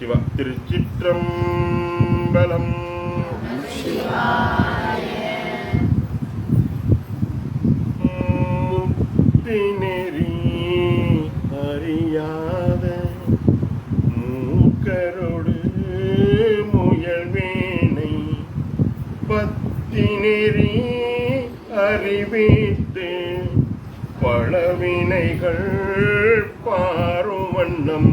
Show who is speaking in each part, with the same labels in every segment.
Speaker 1: சிவா திருச்சிற்றம்பலம். முக்தி நெறி அறியாத மூக்கரோடு முயல்வேனை பத்தி நெறி அறிவித்து பழவினைகள் பாரும் வண்ணம்.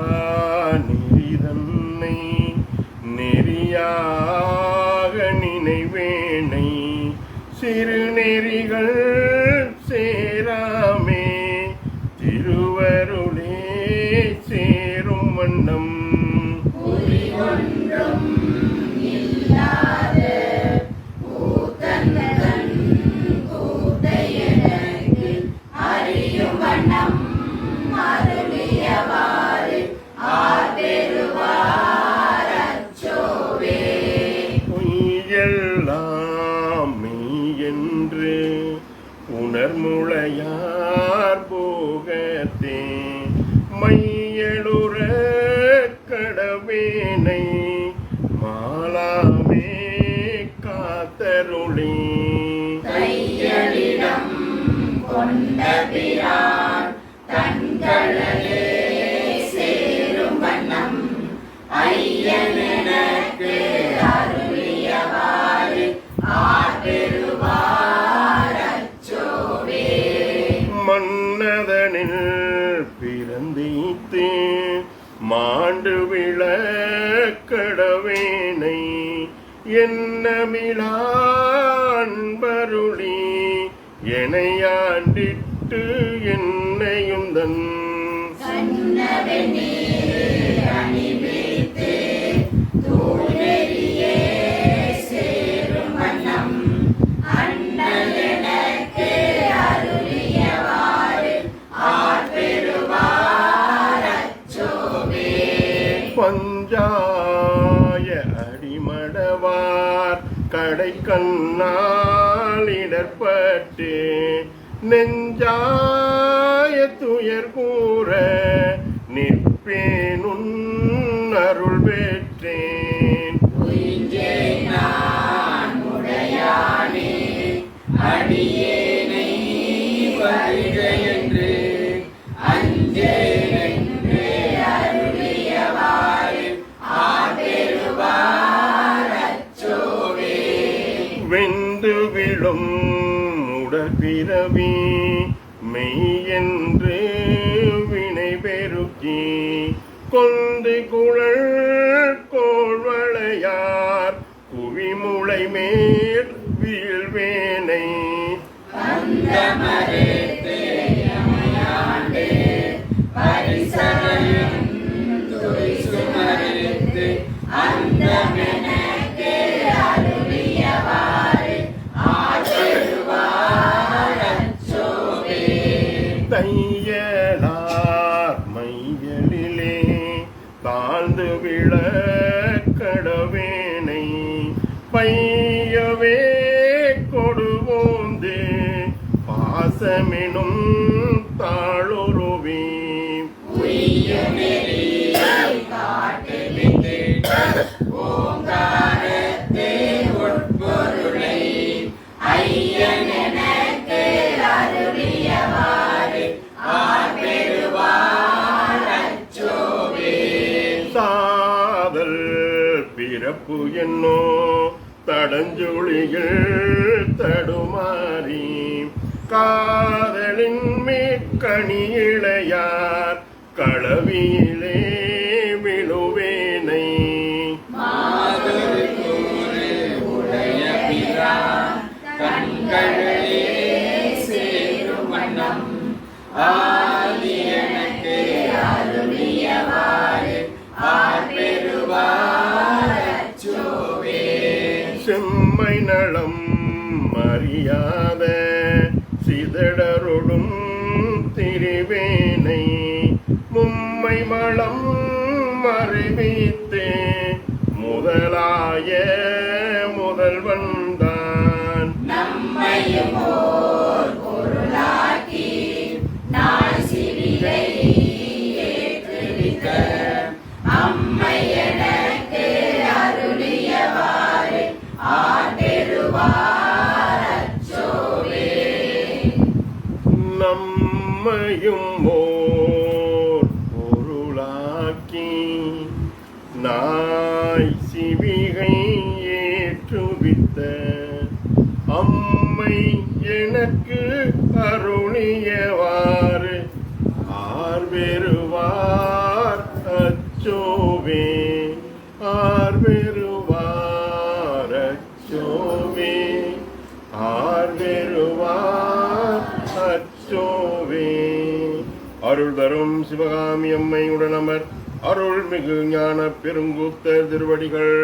Speaker 1: உணர்முளையார் போகத்தே மையலுற கடவேனை மாலாமே காத்தருளி. கொண்ட பிரான் காத்தருளே மன்னதனில் பிறந்தீத்து மாண்டு விளக்கடவேனை என்னமிழான்பருளி எனையாண்டிட்டு என்னையும் தன் அடிமடவார். கடை கண்ணால் இடர்பட்டு நெஞ்சா உடற்பிறவி மெய்யென்று வினை பெருக்கி கொண்டு குழல் கோள்வளையார் குவிமுளை மேல் வீழ்வேனை. தையலார் வாழ்ந்து விழ கடவேனை பையவே கொடுவோந்தே பாசமெனும் தாளுருவி. பிறப்பு என்னோ? தடஞ்சொழிகள் தடுமாறி காதலின் மேற்கணி இளையார் களவியிலே விழுவேனை. கண்களே சேரும்
Speaker 2: வண்ணம். ஆ நம்மை நலம் அறியாத சிதடருடும் திரிவேனை மும்மை மலம் அறிவித்து முதலாய
Speaker 1: நம்மையும் ஓர் பொருளாக்கி நாய் சிவிகை ஏற்றுவித்த அம்மை எனக்கு அருளியவாறு ஆர்வெருவார் அச்சோவே ஆர்வெரு தரும் சிவகாமி அம்மை உடனமர் அருள்மிகு ஞான பெருங்கூத்த திருவடிகள்.